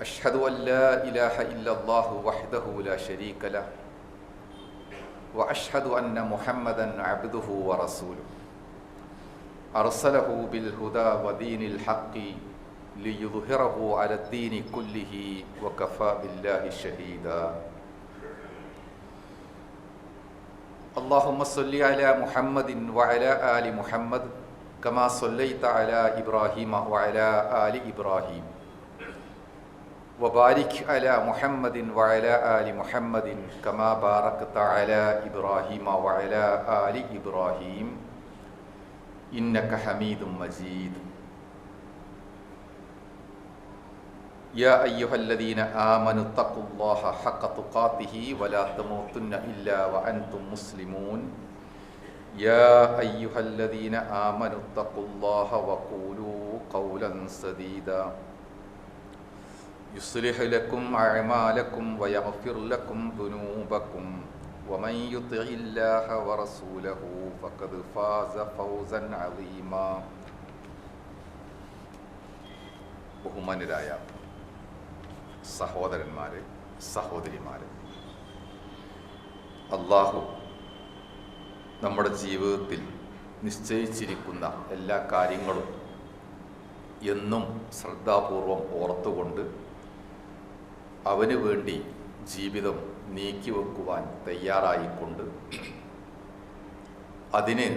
أشهد أن لا إله إلا الله وحده لا شريك له وأشهد أن محمدا عبده ورسوله. أرسله بالهدى ودين الحق ليظهره على الدين كله وكفى بالله شهيدا. اللهم صل على محمد وعلى آل محمد كما صليت على إبراهيم وعلى آل إبراهيم. وبارك على محمد وعلى آل محمد كما باركت على إبراهيم وعلى آل إبراهيم. إنك حميد مجيد. يا أيها الذين آمنوا اتقوا الله حق تقاته ولا تموتن إلا وأنتم مسلمون. يا أيها الذين آمنوا اتقوا الله وقولوا قولا سديدا. يصلح لكم أعمالكم ويغفر لكم ذنوبكم ومن يطع الله ورسوله فقد فاز فوزا عظيما ബഹുമാനരായ സഹോദരന്മാരെ സഹോദരിമാരെ അള്ളാഹു നമ്മുടെ ജീവിതത്തിൽ നിശ്ചയിച്ചിരിക്കുന്ന എല്ലാ കാര്യങ്ങളും എന്നും ശ്രദ്ധാപൂർവം ഓർത്തുകൊണ്ട് അവന് വേണ്ടി ജീവിതം നീക്കിവെക്കുവാൻ തയ്യാറായിക്കൊണ്ട്. അതിന്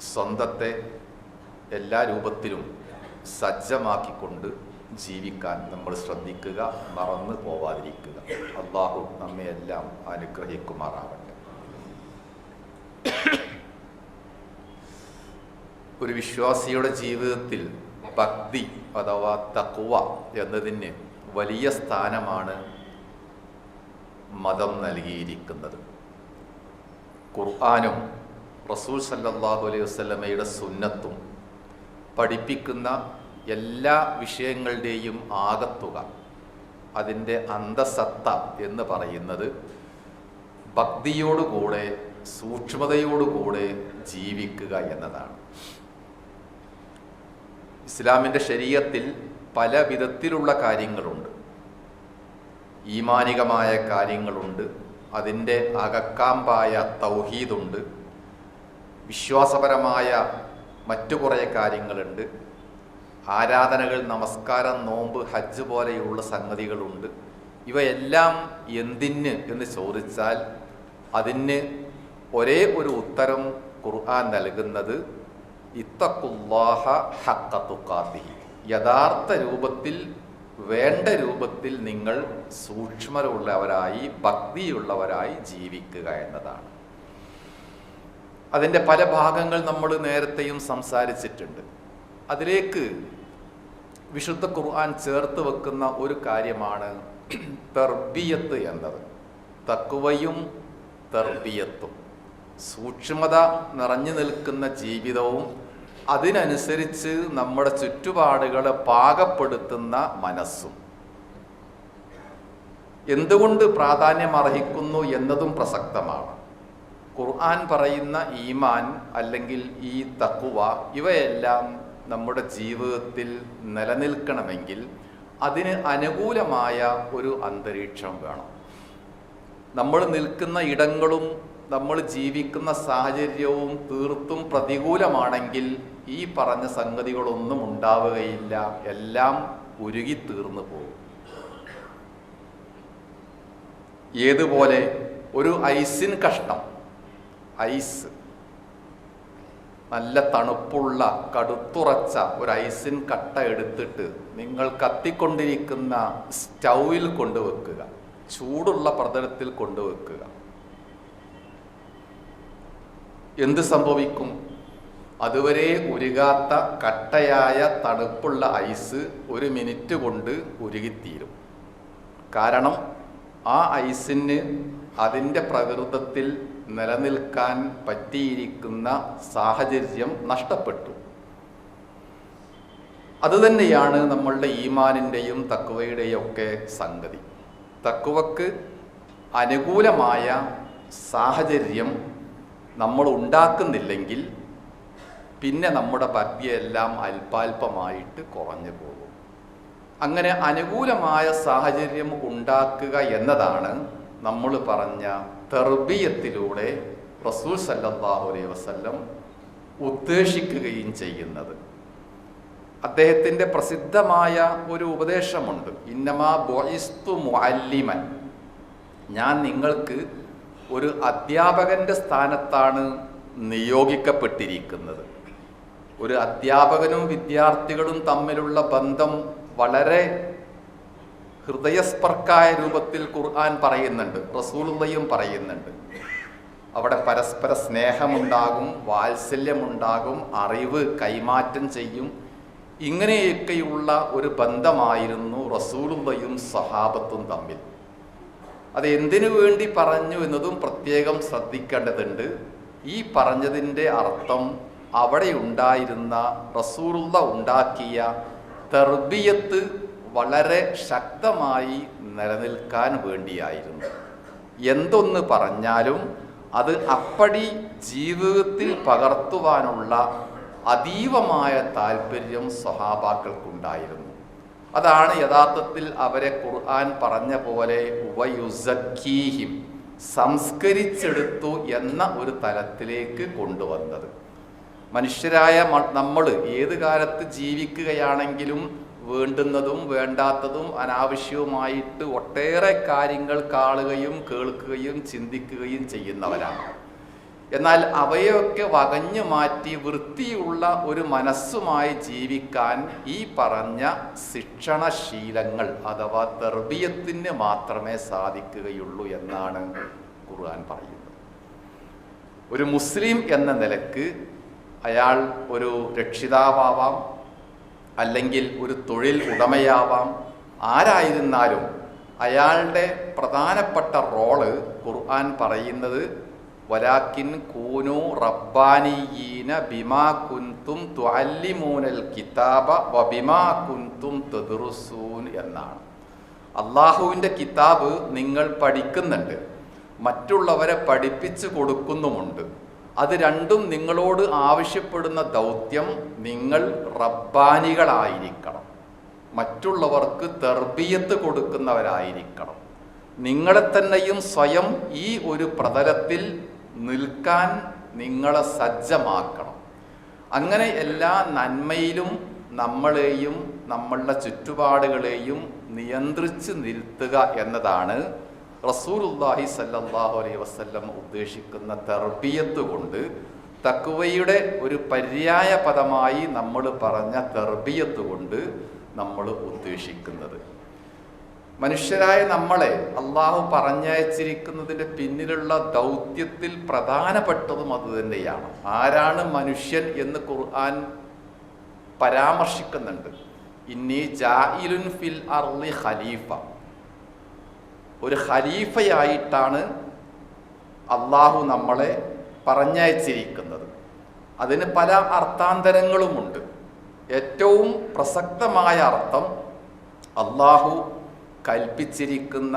സ്വന്തത്തെ എല്ലാ രൂപത്തിലും സജ്ജമാക്കിക്കൊണ്ട് ജീവിക്കാൻ നമ്മൾ ശ്രദ്ധിക്കുക മറന്നു പോവാതിരിക്കുക. അള്ളാഹു നമ്മെ എല്ലാം അനുഗ്രഹിക്കുമാറാവട്ടെ ഒരു വിശ്വാസിയുടെ ജീവിതത്തിൽ ഭക്തി അഥവാ തക്കുവ എന്നതിന് വലിയ സ്ഥാനമാണ് മതം നൽകിയിരിക്കുന്നത്. ഖുർആാനും റസൂൽ സല്ലാഹു അലൈഹി വസ്ലമയുടെ സുന്നത്തും പഠിപ്പിക്കുന്ന എല്ലാ വിഷയങ്ങളുടെയും ആകത്തുക അതിന്റെ അന്തസത്ത എന്ന് പറയുന്നത് ഭക്തിയോടുകൂടെ സൂക്ഷ്മതയോടുകൂടെ ജീവിക്കുക എന്നതാണ്. ഇസ്ലാമിന്റെ ശരീരത്തിൽ പല വിധത്തിലുള്ള കാര്യങ്ങളുണ്ട്. ഈമാനികമായ കാര്യങ്ങളുണ്ട്. അതിന്റെ അകക്കാമ്പായ തൗഹീദുണ്ട്. വിശ്വാസപരമായ മറ്റു കുറേ കാര്യങ്ങളുണ്ട്. ആരാധനകൾ നമസ്കാരം നോമ്പ് ഹജ്ജ് പോലെയുള്ള സംഗതികളുണ്ട്. ഇവയെല്ലാം എന്തിന് എന്ന് ചോദിച്ചാൽ അതിന് ഒരേ ഒരു ഉത്തരം ഖുർആൻ നൽകുന്നത് ഇത്തക്കുല്ലാഹ ഹക്കത്തുക്കാത്തി യഥാർത്ഥ രൂപത്തിൽ വേണ്ട രൂപത്തിൽ നിങ്ങൾ സൂക്ഷ്മതയുള്ളവരായി ഭക്തിയുള്ളവരായി ജീവിക്കുക എന്നതാണ്. അതിന്റെ പല ഭാഗങ്ങൾ നമ്മൾ നേരത്തെയും സംസാരിച്ചിട്ടുണ്ട്. അതിലേക്ക് വിശുദ്ധ ഖുർആൻ ചേർത്ത് വെക്കുന്ന ഒരു കാര്യമാണ് തെർബിയത്ത് എന്നത്. തക്കുവയും തെർബിയത്തും. സൂക്ഷ്മത നിറഞ്ഞു നിൽക്കുന്ന ജീവിതവും അതിനനുസരിച്ച് നമ്മുടെ ചുറ്റുപാടുകളെ പാകപ്പെടുത്തുന്ന മനസ്സും. എന്തുകൊണ്ട് പ്രാധാന്യം അർഹിക്കുന്നു എന്നതും പ്രസക്തമാണ്. ഖുർആൻ പറയുന്ന ഈമാൻ അല്ലെങ്കിൽ ഈ തക്കുവ ഇവയെല്ലാം നമ്മുടെ ജീവിതത്തിൽ നിലനിൽക്കണമെങ്കിൽ അതിന് അനുകൂലമായ ഒരു അന്തരീക്ഷം വേണം. നമ്മൾ നിൽക്കുന്ന ഇടങ്ങളും നമ്മൾ ജീവിക്കുന്ന സാഹചര്യവും തീർത്തും പ്രതികൂലമാണെങ്കിൽ ഈ പറഞ്ഞ സംഗതികളൊന്നും ഉണ്ടാവുകയില്ല. എല്ലാം ഉരുകി തീർന്നു പോകും. ഏതുപോലെ? ഒരു ഐസിൻ കഷ്ണം. ഐസ്. നല്ല തണുപ്പുള്ള കടുത്തുറച്ച ഒരു ഐസിൻ കട്ട എടുത്തിട്ട് നിങ്ങൾ കത്തിക്കൊണ്ടിരിക്കുന്ന സ്റ്റൗവിൽ കൊണ്ടുവെക്കുക. ചൂടുള്ള പ്രതലത്തിൽ കൊണ്ടുവെക്കുക. എന്ത് സംഭവിക്കും? അതുവരെ ഉരുകാത്ത കട്ടയായ തണുപ്പുള്ള ഐസ് ഒരു മിനിറ്റ് കൊണ്ട് ഉരുകിത്തീരും. കാരണം ആ ഐസിന് അതിന്റെ പ്രകൃതത്തിൽ നിലനിൽക്കാൻ പറ്റിയിരിക്കുന്ന സാഹചര്യം നഷ്ടപ്പെട്ടു. അതുതന്നെയാണ് നമ്മളുടെ ഈമാനിന്റെയും തക്കുവയുടെയും ഒക്കെ സംഗതി. തക്കുവക്ക് അനുകൂലമായ സാഹചര്യം നമ്മൾ ഉണ്ടാക്കുന്നില്ലെങ്കിൽ പിന്നെ നമ്മുടെ ഭക്തിയെല്ലാം അല്പാൽപമായിട്ട് കുറഞ്ഞു പോകും. അങ്ങനെ അനുകൂലമായ സാഹചര്യം ഉണ്ടാക്കുക എന്നതാണ് നമ്മൾ പറഞ്ഞ തെർബീയത്തിലൂടെ റസൂൽ സല്ലാഹു അലൈഹി വസ്ല്ലം ഉദ്ദേശിക്കുകയും ചെയ്യുന്നത്. അദ്ദേഹത്തിന്റെ പ്രസിദ്ധമായ ഒരു ഉപദേശമുണ്ട്. ഇന്നമാ ബോയിസ്തു മുഅല്ലിമൻ. ഞാൻ നിങ്ങൾക്ക് ഒരു അധ്യാപകന്റെ സ്ഥാനത്താണ് നിയോഗിക്കപ്പെട്ടിരിക്കുന്നത്. ഒരു അധ്യാപകനും വിദ്യാർത്ഥികളും തമ്മിലുള്ള ബന്ധം വളരെ ഹൃദയസ്പർക്കായ രൂപത്തിൽ ഖുർആൻ പറയുന്നുണ്ട് റസൂലുള്ളയും പറയുന്നുണ്ട്. അവിടെ പരസ്പര സ്നേഹമുണ്ടാകും വാത്സല്യമുണ്ടാകും അറിവ് കൈമാറ്റം ചെയ്യും. ഇങ്ങനെയൊക്കെയുള്ള ഒരു ബന്ധമായിരുന്നു റസൂലുള്ളയും സഹാബത്തും തമ്മിൽ. അത് എന്തിനു വേണ്ടി പറഞ്ഞു എന്നതും പ്രത്യേകം ശ്രദ്ധിക്കേണ്ടതുണ്ട്. ഈ പറഞ്ഞതിന്റെ അർത്ഥം അവിടെ ഉണ്ടായിരുന്ന റസൂറുള്ള ഉണ്ടാക്കിയ തെർബിയത്ത് വളരെ ശക്തമായി നിലനിൽക്കാൻ വേണ്ടിയായിരുന്നു. എന്തൊന്ന് പറഞ്ഞാലും അത് അപ്പടി ജീവിതത്തിൽ പകർത്തുവാനുള്ള അതീവമായ താല്പര്യം സ്വഹാബാക്കൾക്കുണ്ടായിരുന്നു. അതാണ് യഥാർത്ഥത്തിൽ അവരെ ഖുർആൻ പറഞ്ഞ പോലെ സംസ്കരിച്ചെടുത്തു എന്ന ഒരു തലത്തിലേക്ക് കൊണ്ടുവന്നത്. മനുഷ്യരായ നമ്മൾ ഏത് കാലത്ത് ജീവിക്കുകയാണെങ്കിലും വേണ്ടുന്നതും വേണ്ടാത്തതും അനാവശ്യവുമായിട്ട് ഒട്ടേറെ കാര്യങ്ങൾ കാണുകയും കേൾക്കുകയും ചിന്തിക്കുകയും ചെയ്യുന്നവരാണ്. എന്നാൽ അവയൊക്കെ വകഞ്ഞു മാറ്റി വൃത്തിയുള്ള ഒരു മനസ്സുമായി ജീവിക്കാൻ ഈ പറഞ്ഞ ശിക്ഷണശീലങ്ങൾ അഥവാ തെർബിയത്തിന് മാത്രമേ സാധിക്കുകയുള്ളൂ എന്നാണ് ഖുർആൻ പറയുന്നത്. ഒരു മുസ്ലിം എന്ന നിലയ്ക്ക് അയാൾ ഒരു രക്ഷിതാവാം അല്ലെങ്കിൽ ഒരു തൊഴിൽ ഉടമയാവാം. ആരായിരുന്നാലും അയാളുടെ പ്രധാനപ്പെട്ട റോൾ ഖുർആൻ പറയുന്നത് വലാക്കിൻ കൂനു റബ്ബാനിയീന ബിമാ കുന്തും തുഅല്ലിമൂനൽ കിതാബ വ ബിമാ കുന്തും തദ്റുസൂൻ എന്നാണ്. അള്ളാഹുവിന്റെ കിതാബ് നിങ്ങൾ പഠിക്കുന്നുണ്ട്. മറ്റുള്ളവരെ പഠിപ്പിച്ചു കൊടുക്കുന്നുമുണ്ട്. അത് രണ്ടും നിങ്ങളോട് ആവശ്യപ്പെടുന്ന ദൗത്യം നിങ്ങൾ റബ്ബാനികളായിരിക്കണം. മറ്റുള്ളവർക്ക് തെർബിയത്ത് കൊടുക്കുന്നവരായിരിക്കണം. നിങ്ങളെ തന്നെയും സ്വയം ഈ ഒരു പ്രതലത്തിൽ നിൽക്കാൻ നിങ്ങളെ സജ്ജമാക്കണം. അങ്ങനെ എല്ലാ നന്മയിലും നമ്മളെയും നമ്മളുടെ ചുറ്റുപാടുകളെയും നിയന്ത്രിച്ച് നിർത്തുക എന്നതാണ് റസൂലുല്ലാഹി സല്ലാഹു അലൈഹി വസ്ല്ലം ഉദ്ദേശിക്കുന്ന തെർബിയത്ത് കൊണ്ട് തക്കുവയുടെ ഒരു പര്യായ പദമായി നമ്മൾ പറഞ്ഞ തെർബിയത്ത് കൊണ്ട് നമ്മൾ ഉദ്ദേശിക്കുന്നത്. മനുഷ്യരായ നമ്മളെ അള്ളാഹു പറഞ്ഞയച്ചിരിക്കുന്നതിന്റെ പിന്നിലുള്ള ദൗത്യത്തിൽ പ്രധാനപ്പെട്ടതും അത് തന്നെയാണ്. ആരാണ് മനുഷ്യൻ എന്ന് ഖുർആൻ പരാമർശിക്കുന്നുണ്ട്. ഇന്നി ജായിലുൻ ഫിൽ അർലി ഖലീഫ. ഒരു ഖലീഫയായിട്ടാണ് അള്ളാഹു നമ്മളെ പറഞ്ഞയച്ചിരിക്കുന്നത്. അതിന് പല അർത്ഥാന്തരങ്ങളുമുണ്ട്. ഏറ്റവും പ്രസക്തമായ അർത്ഥം അള്ളാഹു കൽപ്പിച്ചിരിക്കുന്ന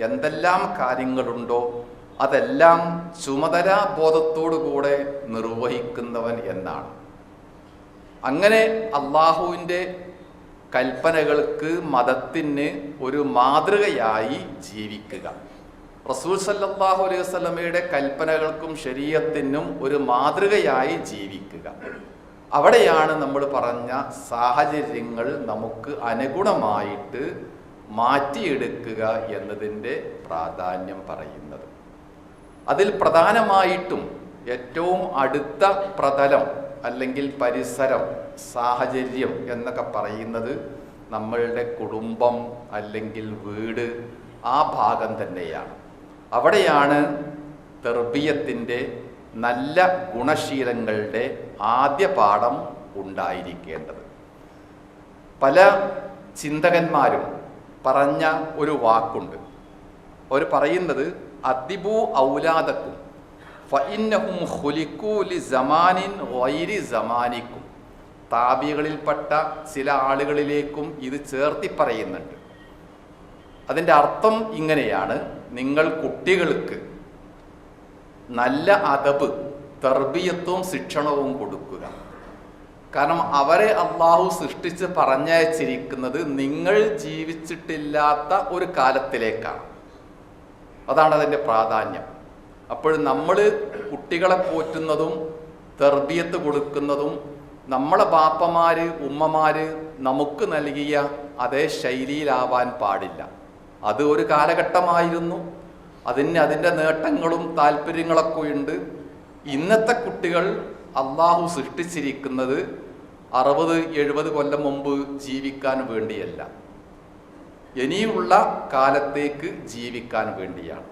എന്തെല്ലാം കാര്യങ്ങളുണ്ടോ അതെല്ലാം ചുമതലാ ബോധത്തോടുകൂടെ നിർവഹിക്കുന്നവൻ എന്നാണ്. അങ്ങനെ അള്ളാഹുവിന്റെ കൽപ്പനകൾക്ക് മതത്തിന് ഒരു മാതൃകയായി ജീവിക്കുക. റസൂൽ സല്ലാഹു അലൈഹി വസ്ലമയുടെ കൽപ്പനകൾക്കും ശരീരത്തിനും ഒരു മാതൃകയായി ജീവിക്കുക. അവിടെയാണ് നമ്മൾ പറഞ്ഞ സാഹചര്യങ്ങൾ നമുക്ക് അനുഗുണമായിട്ട് മാറ്റിയെടുക്കുക എന്നതിന്റെ പ്രാധാന്യം പറയുന്നത്. അതിൽ പ്രധാനമായിട്ടും ഏറ്റവും അടുത്ത പ്രതലം അല്ലെങ്കിൽ പരിസരം സാഹചര്യം എന്നൊക്കെ പറയുന്നത് നമ്മളുടെ കുടുംബം അല്ലെങ്കിൽ വീട് ആ ഭാഗം തന്നെയാണ്. അവിടെയാണ് തെർബീയത്തിന്റെ നല്ല ഗുണശീലങ്ങളുടെ ആദ്യ പാഠം ഉണ്ടായിരിക്കേണ്ടത്. പല ചിന്തകന്മാരും പറഞ്ഞ ഒരു വാക്കുണ്ട്. അവർ പറയുന്നത് അതിഭൂ ഔലാദക്കും ഫഇന്നഹും ഖുലിഖൂ ലി സമാനിൻ വൈരി സമാനിക്കും. താബികളിൽപ്പെട്ട ചില ആളുകളിലേക്കും ഇത് ചേർത്തി പറയുന്നുണ്ട് അതിന്റെ അർത്ഥം ഇങ്ങനെയാണ്. നിങ്ങൾ കുട്ടികൾക്ക് നല്ല അതബ് തർബീയത്വവും ശിക്ഷണവും കൊടുക്കുക. കാരണം അവരെ അള്ളാഹു സൃഷ്ടിച്ച് പറഞ്ഞയച്ചിരിക്കുന്നത് നിങ്ങൾ ജീവിച്ചിട്ടില്ലാത്ത ഒരു കാലത്തിലേക്കാണ്. അതാണ് അതിന്റെ പ്രാധാന്യം. അപ്പോൾ നമ്മൾ കുട്ടികളെ പോറ്റുന്നതും തെർബിയത്ത് കൊടുക്കുന്നതും നമ്മളെ ബാപ്പമാർ ഉമ്മമാർ നമുക്ക് നൽകിയ അതേ ശൈലിയിലാവാൻ പാടില്ല. അത് ഒരു കാലഘട്ടമായിരുന്നു. അതിന് അതിന്റെ നേട്ടങ്ങളും താല്പര്യങ്ങളൊക്കെ ഉണ്ട്. ഇന്നത്തെ കുട്ടികൾ അള്ളാഹു സൃഷ്ടിച്ചിരിക്കുന്നത് അറുപത് എഴുപത് കൊല്ലം മുമ്പ് ജീവിക്കാൻ വേണ്ടിയല്ല. ഇനിയുള്ള കാലത്തേക്ക് ജീവിക്കാൻ വേണ്ടിയാണ്.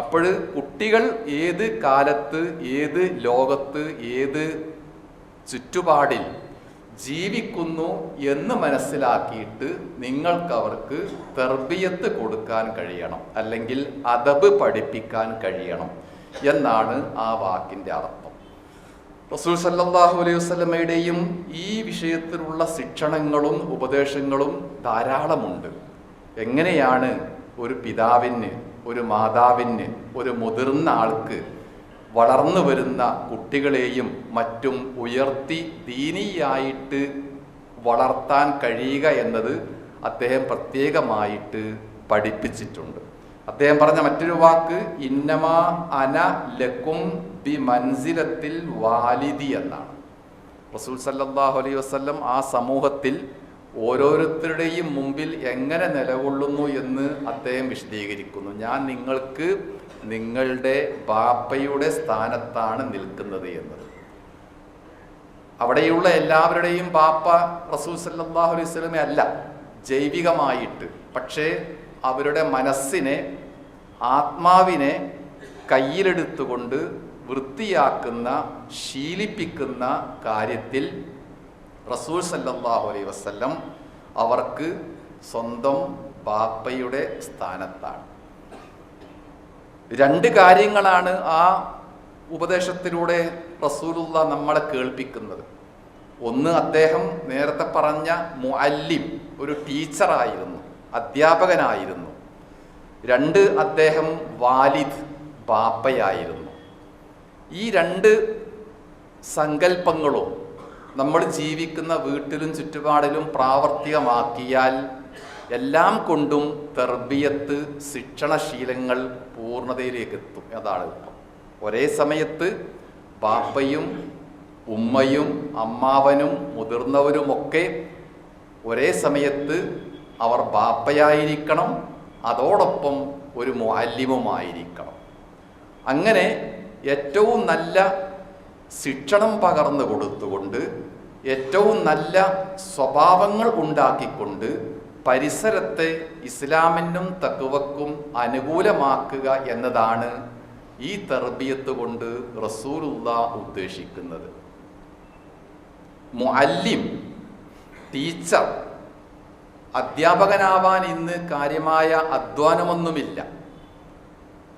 അപ്പോൾ കുട്ടികൾ ഏത് കാലത്ത് ഏത് ലോകത്ത് ഏത് ചുറ്റുപാടിൽ ജീവിക്കുന്നു എന്ന് മനസ്സിലാക്കിയിട്ട് നിങ്ങൾക്ക് അവർക്ക് തെർബിയത്ത് കൊടുക്കാൻ കഴിയണം അല്ലെങ്കിൽ അതബ് പഠിപ്പിക്കാൻ കഴിയണം എന്നാണ് ആ വാക്കിന്റെ അർത്ഥം. റസൂൽ സല്ലാഹു അലൈഹി വസ്ലമയുടെയും ഈ വിഷയത്തിലുള്ള ശിക്ഷണങ്ങളും ഉപദേശങ്ങളും ധാരാളമുണ്ട്. എങ്ങനെയാണ് ഒരു പിതാവിന് ഒരു മാതാവിന് ഒരു മുതിർന്ന ആൾക്ക് വളർന്നു വരുന്ന കുട്ടികളെയും മറ്റും ഉയർത്തി ദീനിയായിട്ട് വളർത്താൻ കഴിയുക എന്നത് അദ്ദേഹം പ്രത്യേകമായിട്ട് പഠിപ്പിച്ചിട്ടുണ്ട്. അദ്ദേഹം പറഞ്ഞ മറ്റൊരു വാക്ക് ഇന്നമാ അന ലക്കും ബി മൻസിലത്തിൽ വാലിദി എന്നാണ്. റസൂൽ സല്ലാഹു അലൈഹി വസല്ലം ആ സമൂഹത്തിൽ ഓരോരുത്തരുടെയും മുമ്പിൽ എങ്ങനെ നിലകൊള്ളുന്നു എന്ന് അദ്ദേഹം വിശദീകരിക്കുന്നു. ഞാൻ നിങ്ങൾക്ക് നിങ്ങളുടെ ബാപ്പയുടെ സ്ഥാനത്താണ് നിൽക്കുന്നത് എന്നത്. അവിടെയുള്ള എല്ലാവരുടെയും ബാപ്പ റസൂൽ സല്ലാഹു അലൈഹി സ്വലമെ അല്ല ജൈവികമായിട്ട്. പക്ഷേ അവരുടെ മനസ്സിനെ ആത്മാവിനെ കയ്യിലെടുത്തുകൊണ്ട് വൃത്തിയാക്കുന്ന ശീലിപ്പിക്കുന്ന കാര്യത്തിൽ റസൂൽ സല്ലാഹു അലൈ വസ്ല്ലം അവർക്ക് സ്വന്തം പാപ്പയുടെ സ്ഥാനത്താണ്. രണ്ട് കാര്യങ്ങളാണ് ആ ഉപദേശത്തിലൂടെ റസൂലുള്ള നമ്മളെ കേൾപ്പിക്കുന്നത്. ഒന്ന് അദ്ദേഹം നേരത്തെ പറഞ്ഞ മുഅല്ലിം ഒരു ടീച്ചറായിരുന്നു അധ്യാപകനായിരുന്നു. രണ്ട് അദ്ദേഹം വാലിദ് ബാപ്പയായിരുന്നു. ഈ രണ്ട് സങ്കല്പങ്ങളും നമ്മൾ ജീവിക്കുന്ന വീട്ടിലും ചുറ്റുപാടിലും പ്രാവർത്തികമാക്കിയാൽ എല്ലാം കൊണ്ടും തെർബിയത്ത് ശിക്ഷണശീലങ്ങൾ പൂർണതയിലേക്ക് എത്തും. അതാണ് ഒരേ സമയത്ത് പാപ്പയും ഉമ്മയും അമ്മാവനും മുതിർന്നവരുമൊക്കെ ഒരേ സമയത്ത് അവർ ബാപ്പയായിരിക്കണം അതോടൊപ്പം ഒരു മുഅല്ലിമുമായിരിക്കണം അങ്ങനെ ഏറ്റവും നല്ല ശിക്ഷണം പകർന്നു കൊടുത്തുകൊണ്ട് ഏറ്റവും നല്ല സ്വഭാവങ്ങൾ ഉണ്ടാക്കിക്കൊണ്ട് പരിസരത്തെ ഇസ്ലാമിനും തക്കുവക്കും അനുകൂലമാക്കുക എന്നതാണ് ഈ തെർബിയത്ത് കൊണ്ട് റസൂലുള്ള ഉദ്ദേശിക്കുന്നത്. മുഅല്ലിം ടീച്ചർ അധ്യാപകനാവാൻ ഇന്ന് കാര്യമായ അധ്വാനമൊന്നുമില്ല.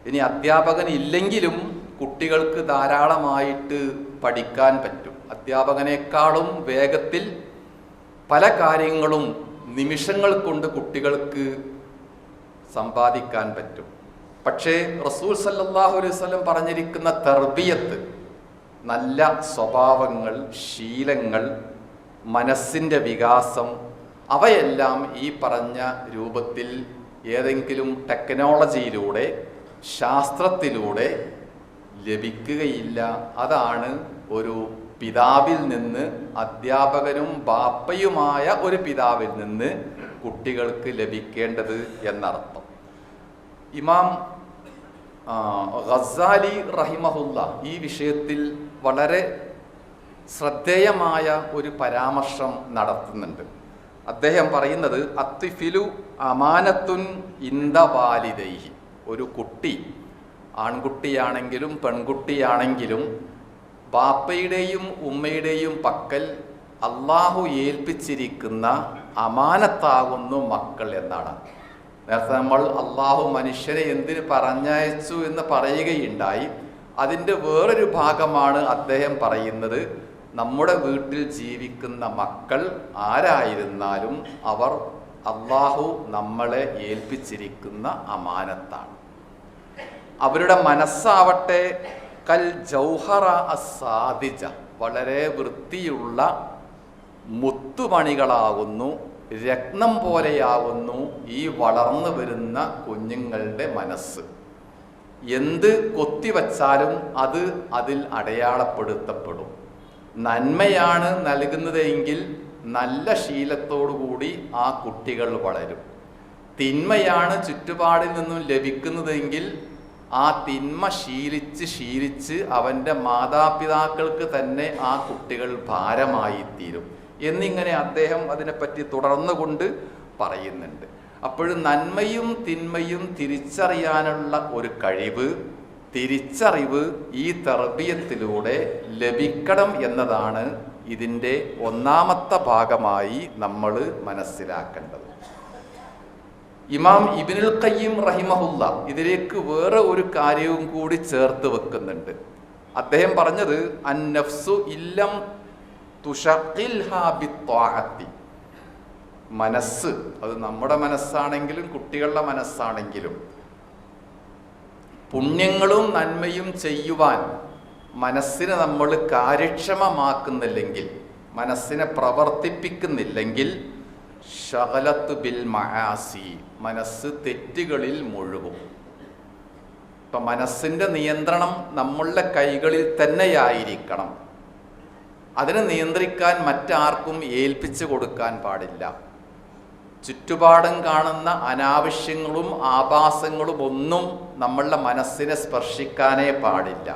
ഇനി അധ്യാപകൻ ഇല്ലെങ്കിലും കുട്ടികൾക്ക് ധാരാളമായിട്ട് പഠിക്കാൻ പറ്റും. അധ്യാപകനേക്കാളും വേഗത്തിൽ പല കാര്യങ്ങളും നിമിഷങ്ങൾ കൊണ്ട് കുട്ടികൾക്ക് സമ്പാദിക്കാൻ പറ്റും. പക്ഷേ റസൂൽ സല്ലാഹു അലൈഹി വസല്ലം പറഞ്ഞിരിക്കുന്ന തർബിയത്ത് നല്ല സ്വഭാവങ്ങൾ ശീലങ്ങൾ മനസ്സിന്റെ വികാസം അവയെല്ലാം ഈ പറഞ്ഞ രൂപത്തിൽ ഏതെങ്കിലും ടെക്നോളജിയിലൂടെ ശാസ്ത്രത്തിലൂടെ ലഭിക്കുകയില്ല. അതാണ് ഒരു പിതാവിൽ നിന്ന് അധ്യാപകനും ബാപ്പയുമായ ഒരു പിതാവിൽ നിന്ന് കുട്ടികൾക്ക് ലഭിക്കേണ്ടത് എന്നർത്ഥം. ഇമാം ഖസാലി റഹിമഹുല്ല ഈ വിഷയത്തിൽ വളരെ ശ്രദ്ധേയമായ ഒരു പരാമർശം നടത്തുന്നുണ്ട്. അദ്ദേഹം പറയുന്നത് അത്തിഫിലു അമാനത്തുൻ ഇന്ദ വാലിദൈഹി ഒരു കുട്ടി ആൺകുട്ടിയാണെങ്കിലും പെൺകുട്ടിയാണെങ്കിലും ബാപ്പയുടെയും ഉമ്മയുടെയും പക്കൽ അള്ളാഹു ഏൽപ്പിച്ചിരിക്കുന്ന അമാനത്താകുന്നു മക്കൾ എന്നാണ്. നേരത്തെ നമ്മൾ അള്ളാഹു മനുഷ്യനെ എന്തിന് പറഞ്ഞയച്ചു എന്ന് പറയുകയുണ്ടായി. അതിന്റെ വേറൊരു ഭാഗമാണ് അദ്ദേഹം പറയുന്നത് നമ്മുടെ വീട്ടിൽ ജീവിക്കുന്ന മക്കൾ ആരായിരുന്നാലും അവർ അള്ളാഹു നമ്മളെ ഏൽപ്പിച്ചിരിക്കുന്ന അമാനത്താണ്. അവരുടെ മനസ്സാവട്ടെ കൽ ജൗഹറ അസാദിജ വളരെ വൃത്തിയുള്ള മുത്തുപണികളാകുന്നു രത്നം പോലെയാകുന്നു ഈ വളർന്നു വരുന്ന കുഞ്ഞുങ്ങളുടെ മനസ്സ്. എന്ത് കൊത്തിവച്ചാലും അത് അതിൽ അടയാളപ്പെടുത്തപ്പെടും. നന്മയാണ് നൽകുന്നതെങ്കിൽ നല്ല ശീലത്തോടുകൂടി ആ കുട്ടികൾ വളരും. തിന്മയാണ് ചുറ്റുപാടിൽ നിന്നും ലഭിക്കുന്നതെങ്കിൽ ആ തിന്മ ശീലിച്ച് ശീലിച്ച് അവന്റെ മാതാപിതാക്കൾക്ക് തന്നെ ആ കുട്ടികൾ ഭാരമായി തീരും എന്നിങ്ങനെ അദ്ദേഹം അതിനെപ്പറ്റി തുടർന്നുകൊണ്ട് പറയുന്നുണ്ട്. അപ്പോഴും നന്മയും തിന്മയും തിരിച്ചറിയാനുള്ള ഒരു കഴിവ് തിരിച്ചറിവ് ഈ തർബീയത്തിലൂടെ ലഭിക്കണം എന്നതാണ് ഇതിന്റെ ഒന്നാമത്തെ ഭാഗമായി നമ്മൾ മനസ്സിലാക്കേണ്ടത്. ഇമാം ഇബിനുൽ ഖയ്യിം റഹിമഹുല്ല ഇതിലേക്ക് വേറെ ഒരു കാര്യവും കൂടി ചേർത്ത് വെക്കുന്നുണ്ട്. അദ്ദേഹം പറഞ്ഞത് അന്നഫ്സു ഇല്ലം ബിത്വാഅത്തി. മനസ്സ് അത് നമ്മുടെ മനസ്സാണെങ്കിലും കുട്ടികളുടെ മനസ്സാണെങ്കിലും പുണ്യങ്ങളും നന്മയും ചെയ്യുവാൻ മനസ്സിനെ നമ്മൾ കാര്യക്ഷമമാക്കുന്നില്ലെങ്കിൽ മനസ്സിനെ പ്രവർത്തിപ്പിക്കുന്നില്ലെങ്കിൽ ഷഹലത്ത് ബിൽ മഹാസി മനസ്സ് തെറ്റുകളിൽ മുഴുകും ഇപ്പം മനസ്സിന്റെ നിയന്ത്രണം നമ്മളുടെ കൈകളിൽ തന്നെയായിരിക്കണം. അതിനെ നിയന്ത്രിക്കാൻ മറ്റാർക്കും ഏൽപ്പിച്ചു കൊടുക്കാൻ പാടില്ല. ചുറ്റുപാടും കാണുന്ന അനാവശ്യങ്ങളും ആഭാസങ്ങളും ഒന്നും നമ്മളുടെ മനസ്സിനെ സ്പർശിക്കാനേ പാടില്ല.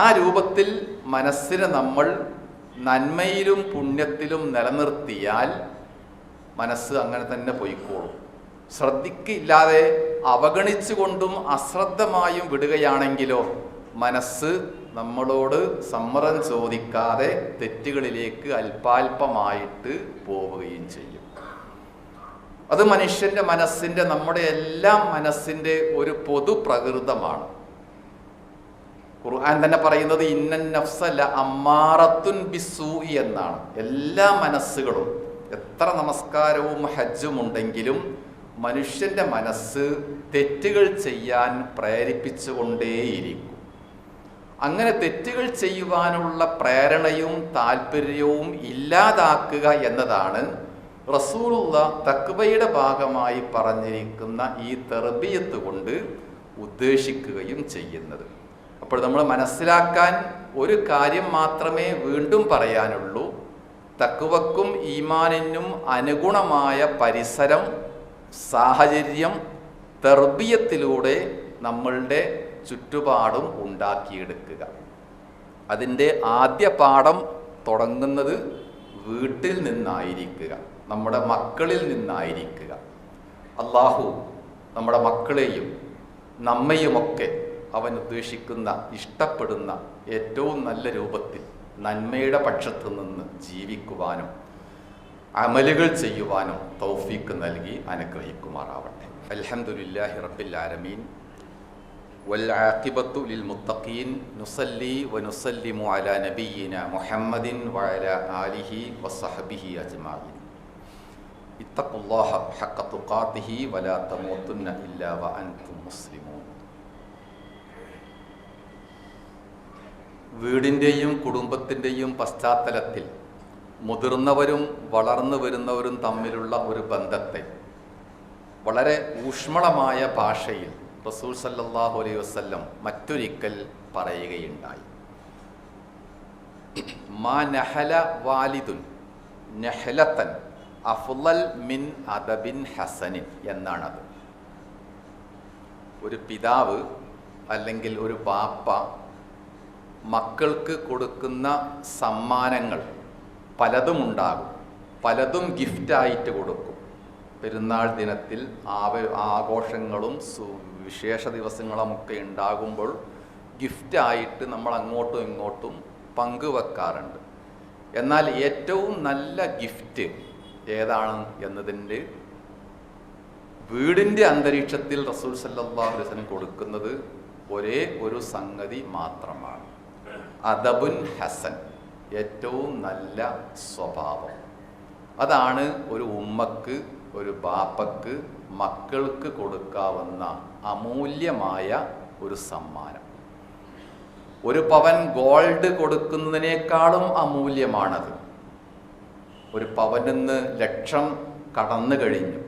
ആ രൂപത്തിൽ മനസ്സിനെ നമ്മൾ നന്മയിലും പുണ്യത്തിലും നിലനിർത്തിയാൽ മനസ്സ് അങ്ങനെ തന്നെ പോയിക്കോളും. ശ്രദ്ധിക്കില്ലാതെ അവഗണിച്ചുകൊണ്ടും അശ്രദ്ധമായും വിടുകയാണെങ്കിലോ മനസ്സ് നമ്മളോട് സമ്മതം ചോദിക്കാതെ തെറ്റുകളിലേക്ക് അല്പാൽപമായിട്ട് പോവുകയും ചെയ്യും. അത് മനുഷ്യന്റെ മനസ്സിന്റെ നമ്മുടെ എല്ലാം മനസ്സിന്റെ ഒരു പൊതു പ്രകൃതമാണ് ഖുർആൻ തന്നെ പറയുന്നത് ഇന്നൻ നഫ്സല്ല അമ്മാറത്തുൻ ബിസൂ എന്നാണ്. എല്ലാ മനസ്സുകളും എത്ര നമസ്കാരവും ഹജ്ജും ഉണ്ടെങ്കിലും മനുഷ്യന്റെ മനസ്സ് തെറ്റുകൾ ചെയ്യാൻ പ്രേരിപ്പിച്ചുകൊണ്ടേയിരിക്കും. അങ്ങനെ തെറ്റുകൾ ചെയ്യുവാനുള്ള പ്രേരണയും താല്പര്യവും ഇല്ലാതാക്കുക എന്നതാണ് റസൂലുള്ള തക്വയുടെ ഭാഗമായി പറഞ്ഞിരിക്കുന്ന ഈ തെർബിയത്ത് കൊണ്ട് ഉദ്ദേശിക്കുകയും ചെയ്യുന്നത്. അപ്പോൾ നമ്മൾ മനസ്സിലാക്കാൻ ഒരു കാര്യം മാത്രമേ വീണ്ടും പറയാനുള്ളൂ. തക്കുവക്കും ഈമാനിനും അനുഗുണമായ പരിസരം സാഹചര്യം തെർബിയത്തിലൂടെ നമ്മളുടെ ചുറ്റുപാടും ഉണ്ടാക്കിയെടുക്കുക. അതിന്റെ ആദ്യ പാഠം തുടങ്ങുന്നത് വീട്ടിൽ നിന്നായിരിക്കുക നമ്മുടെ മക്കളിൽ നിന്നായിരിക്കുക. അള്ളാഹു നമ്മുടെ മക്കളെയും നമ്മയുമൊക്കെ അവൻ ഉദ്ദേശിക്കുന്ന ഇഷ്ടപ്പെടുന്ന ഏറ്റവും നല്ല രൂപത്തിൽ നന്മയുടെ പക്ഷത്തു നിന്ന് ജീവിക്കുവാനും അമലുകൾ ചെയ്യുവാനും തൗഫീക്ക് നൽകി അനുഗ്രഹിക്കുമാറാവട്ടെ അൽഹംദുലില്ലാഹി റബ്ബിൽ ആലമീൻ والعاقبة للمتقين نصلي ونسلم على نبينا محمد وعلى آله وصحبه أجمعين اتقوا الله حق تقاته ولا تموتن إلا وأنتم مسلمون വീടിന്റെയും കുടുംബത്തിന്റെയും പശ്ചാത്തലത്തിൽ മുതിർന്നവരും വളർന്നു വരുന്നവരും തമ്മിലുള്ള ഒരു ബന്ധത്തെ വളരെ ഊഷ്മളമായ ഭാഷയിൽ റസൂൽ സല്ലാഹു അലൈഹി വസ്ല്ലം മറ്റൊരിക്കൽ പറയുകയുണ്ടായി. മാ നഹല വാലിദുൻ നഹലത്തൻ അഫുലൽ മിൻ അദബിൻ ഹസനിൻ എന്നാണത്. ഒരു പിതാവ് അല്ലെങ്കിൽ ഒരു പാപ്പ മക്കൾക്ക് കൊടുക്കുന്ന സമ്മാനങ്ങൾ പലതും ഉണ്ടാകും പലതും ഗിഫ്റ്റായിട്ട് കൊടുക്കും. പെരുന്നാൾ ദിനത്തിൽ ആവ ആഘോഷങ്ങളും വിശേഷ ദിവസങ്ങളുമൊക്കെ ഉണ്ടാകുമ്പോൾ ഗിഫ്റ്റായിട്ട് നമ്മൾ അങ്ങോട്ടും ഇങ്ങോട്ടും പങ്കുവെക്കാറുണ്ട്. എന്നാൽ ഏറ്റവും നല്ല ഗിഫ്റ്റ് ഏതാണ് എന്നതിന്റെ വീടിന്റെ അന്തരീക്ഷത്തിൽ റസൂൽ സല്ലാ വസല്ലം കൊടുക്കുന്നത് ഒരേ ഒരു സംഗതി മാത്രമാണ്. അദബുൻ ഹസൻ ഏറ്റവും നല്ല സ്വഭാവം. അതാണ് ഒരു ഉമ്മക്ക് ഒരു ബാപ്പക്ക് മക്കൾക്ക് കൊടുക്കാവുന്ന അമൂല്യമായ ഒരു സമ്മാനം. ഒരു പവൻ ഗോൾഡ് കൊടുക്കുന്നതിനേക്കാളും അമൂല്യമാണത്. ഒരു പവനിന്ന് ലക്ഷം കടന്നു കഴിഞ്ഞു.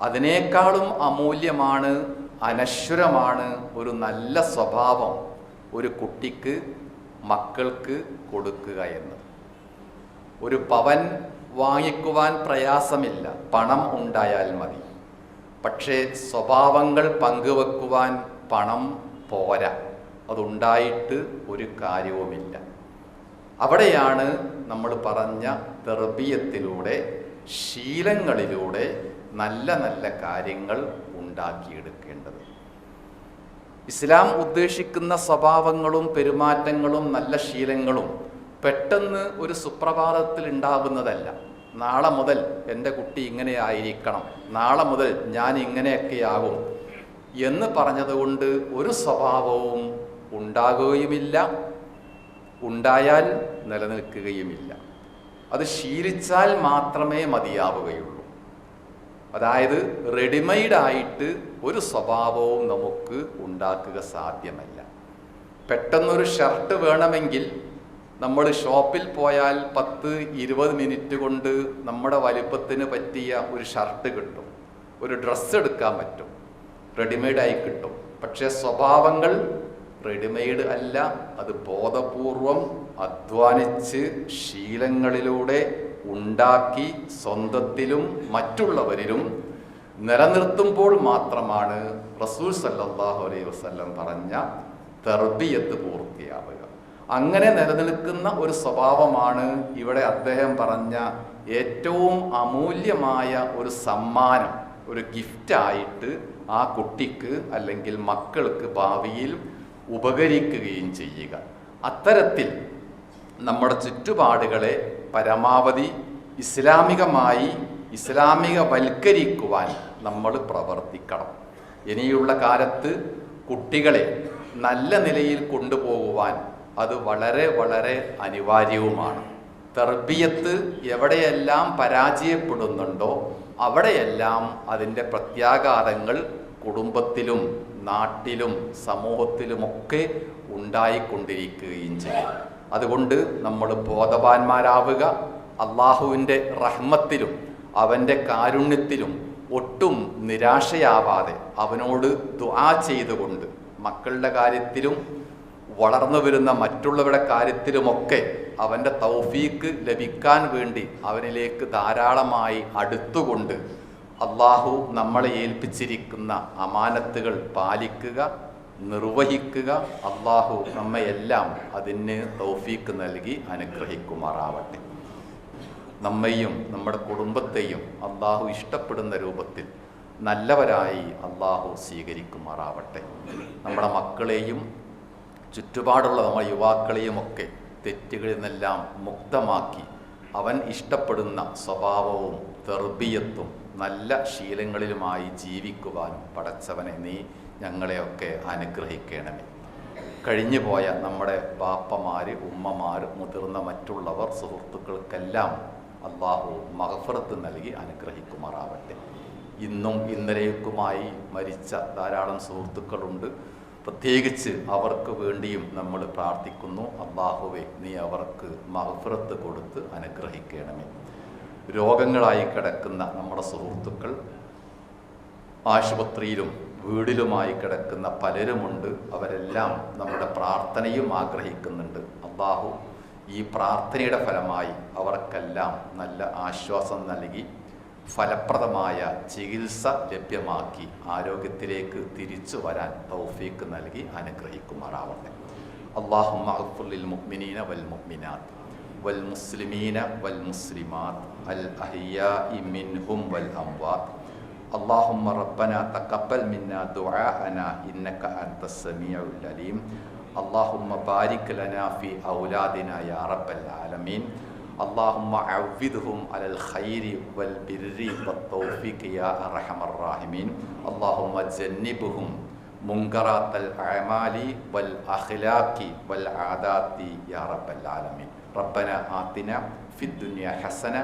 അതിനേക്കാളും അമൂല്യമാണ് അനശ്വരമാണ് ഒരു നല്ല സ്വഭാവം ഒരു കുട്ടിക്ക് മക്കൾക്ക് കൊടുക്കുക എന്നത്. ഒരു പവൻ വാങ്ങിക്കുവാൻ പ്രയാസമില്ല. പണം ഉണ്ടായാൽ മതി. പക്ഷേ സ്വഭാവങ്ങൾ പങ്കുവെക്കുവാൻ പണം പോരാ. അതുണ്ടായിട്ട് ഒരു കാര്യവുമില്ല. അവിടെയാണ് നമ്മൾ പറഞ്ഞ തെർബീയത്തിലൂടെ ശീലങ്ങളിലൂടെ നല്ല നല്ല കാര്യങ്ങൾ ഉണ്ടാക്കിയെടുക്കേണ്ടത് ഇസ്ലാം ഉദ്ദേശിക്കുന്ന സ്വഭാവങ്ങളും പെരുമാറ്റങ്ങളും നല്ല ശീലങ്ങളും പെട്ടെന്ന് ഒരു സുപ്രഭാതത്തിൽ ഉണ്ടാകുന്നതല്ല. നാളെ മുതൽ എന്റെ കുട്ടി ഇങ്ങനെ ആയിരിക്കണം. നാളെ മുതൽ ഞാൻ ഇങ്ങനെയൊക്കെയാകും എന്ന് പറഞ്ഞതുകൊണ്ട് ഒരു സ്വഭാവവും ഉണ്ടാകുകയുമില്ല. ഉണ്ടായാൽ നിലനിൽക്കുകയുമില്ല. അത് ശീലിച്ചാൽ മാത്രമേ മതിയാവുകയുള്ളൂ. അതായത് റെഡിമെയ്ഡ് ആയിട്ട് ഒരു സ്വഭാവവും നമുക്ക് ഉണ്ടാക്കുക സാധ്യമല്ല. പെട്ടെന്നൊരു ഷർട്ട് വേണമെങ്കിൽ നമ്മൾ ഷോപ്പിൽ പോയാൽ പത്ത് ഇരുപത് മിനിറ്റ് കൊണ്ട് നമ്മുടെ വലിപ്പത്തിന് പറ്റിയ ഒരു ഷർട്ട് കിട്ടും. ഒരു ഡ്രസ്സ് എടുക്കാൻ പറ്റും. റെഡിമെയ്ഡായി കിട്ടും. പക്ഷേ സ്വഭാവങ്ങൾ റെഡിമെയ്ഡ് അല്ല. അത് ബോധപൂർവം അധ്വാനിച്ച് ശീലങ്ങളിലൂടെ ഉണ്ടാക്കി സ്വന്തത്തിലും മറ്റുള്ളവരിലും നിലനിർത്തുമ്പോൾ മാത്രമാണ് റസൂൽ സല്ലാഹു അലൈഹി വസല്ലം പറഞ്ഞ തെർബിയത്ത് പൂർത്തിയാവുക. അങ്ങനെ നിലനിൽക്കുന്ന ഒരു സ്വഭാവമാണ് ഇവിടെ അദ്ദേഹം പറഞ്ഞ ഏറ്റവും അമൂല്യമായ ഒരു സമ്മാനം ഒരു ഗിഫ്റ്റായിട്ട് ആ കുട്ടിക്ക് അല്ലെങ്കിൽ മക്കൾക്ക് ഭാവിയിൽ ഉപകരിക്കുകയും ചെയ്യുക. അത്തരത്തിൽ നമ്മുടെ ചുറ്റുപാടുകളെ പരമാവധി ഇസ്ലാമികമായി ഇസ്ലാമിക വൽക്കരിക്കുവാൻ നമ്മൾ പ്രവർത്തിക്കണം. ഇനിയുള്ള കാലത്ത് കുട്ടികളെ നല്ല നിലയിൽ കൊണ്ടുപോകുവാൻ അത് വളരെ വളരെ അനിവാര്യവുമാണ്. തെർബിയത്ത് എവിടെയെല്ലാം പരാജയപ്പെടുന്നുണ്ടോ അവിടെയെല്ലാം അതിന്റെ പ്രത്യാഘാതങ്ങൾ കുടുംബത്തിലും നാട്ടിലും സമൂഹത്തിലുമൊക്കെ ഉണ്ടായിക്കൊണ്ടിരിക്കുകയും ചെയ്യും. അതുകൊണ്ട് നമ്മൾ ബോധവാന്മാരാവുക. അള്ളാഹുവിന്റെ റഹ്മത്തിലും അവന്റെ കാരുണ്യത്തിലും ഒട്ടും നിരാശയാവാതെ അവനോട് ദുആ ചെയ്തുകൊണ്ട് മക്കളുടെ കാര്യത്തിലും വളർന്നു വരുന്ന മറ്റുള്ളവരുടെ കാര്യത്തിലുമൊക്കെ അവന്റെ തൗഫീക്ക് ലഭിക്കാൻ വേണ്ടി അവനിലേക്ക് ധാരാളമായി അടുത്തുകൊണ്ട് അള്ളാഹു നമ്മളെ ഏൽപ്പിച്ചിരിക്കുന്ന അമാനത്തുകൾ പാലിക്കുക. നിർവഹിക്കുക അള്ളാഹു നമ്മയെല്ലാം അതിന് തൗഫീക്ക് നൽകി അനുഗ്രഹിക്കുമാറാവട്ടെ. നമ്മെയും നമ്മുടെ കുടുംബത്തെയും അള്ളാഹു ഇഷ്ടപ്പെടുന്ന രൂപത്തിൽ നല്ലവരായി അള്ളാഹു സ്വീകരിക്കുമാറാവട്ടെ. നമ്മുടെ മക്കളെയും ചുറ്റുപാടുള്ള നമ്മുടെ യുവാക്കളെയും ഒക്കെ തെറ്റുകളിൽ നിന്നെല്ലാം മുക്തമാക്കി അവൻ ഇഷ്ടപ്പെടുന്ന സ്വഭാവവും തെർബിയത്തും നല്ല ശീലങ്ങളിലുമായി ജീവിക്കുവാനും പടച്ചവനെ നീ ഞങ്ങളെയൊക്കെ അനുഗ്രഹിക്കണമേ. കഴിഞ്ഞു പോയ നമ്മുടെ ബാപ്പമാർ ഉമ്മമാർ മുതിർന്ന മറ്റുള്ളവർ സുഹൃത്തുക്കൾക്കെല്ലാം അള്ളാഹു മഹഫറത്ത് നൽകി അനുഗ്രഹിക്കുമാറാവട്ടെ. ഇന്നും ഇന്നലെയൊക്കുമായി മരിച്ച ധാരാളം സുഹൃത്തുക്കളുണ്ട്. പ്രത്യേകിച്ച് അവർക്ക് വേണ്ടിയും നമ്മൾ പ്രാർത്ഥിക്കുന്നു. അള്ളാഹുവെ നീ അവർക്ക് മഹഫറത്ത് കൊടുത്ത് അനുഗ്രഹിക്കണമേ. രോഗങ്ങളായി കിടക്കുന്ന നമ്മുടെ സുഹൃത്തുക്കൾ ആശുപത്രിയിലും വീടിലുമായി കിടക്കുന്ന പലരുമുണ്ട്. അവരെല്ലാം നമ്മുടെ പ്രാർത്ഥനയും ആഗ്രഹിക്കുന്നുണ്ട്. അള്ളാഹു ഈ പ്രാർത്ഥനയുടെ ഫലമായി അവർക്കെല്ലാം നല്ല ആശ്വാസം നൽകി ഫലപ്രദമായ ചികിത്സ ലഭ്യമാക്കി ആരോഗ്യത്തിലേക്ക് തിരിച്ചു വരാൻ തൗഫീക്ക് നൽകി അനുഗ്രഹിക്കുമാറാവട്ടെ. അള്ളാഹു മഹഫുല്ലിൽ മുഅ്മിനീന വൽ മുഅ്മിനാത്ത് വൽ മുസ്ലിമീന വൽ മുസ്ലിമാത്ത് അൽ അഹിയാഇ മിൻഹും വൽ അംവാത്ത്. اللهم ربنا تقبل منا دعاءنا إنك أنت السميع العليم اللهم بارك لنا في أولادنا يا رب العالمين اللهم عوضهم على الخير والبر والتوفيق يا أرحم الراحمين اللهم جنبهم منكرات الأعمال والأخلاق والعادات يا رب العالمين ربنا آتنا في الدنيا حسنة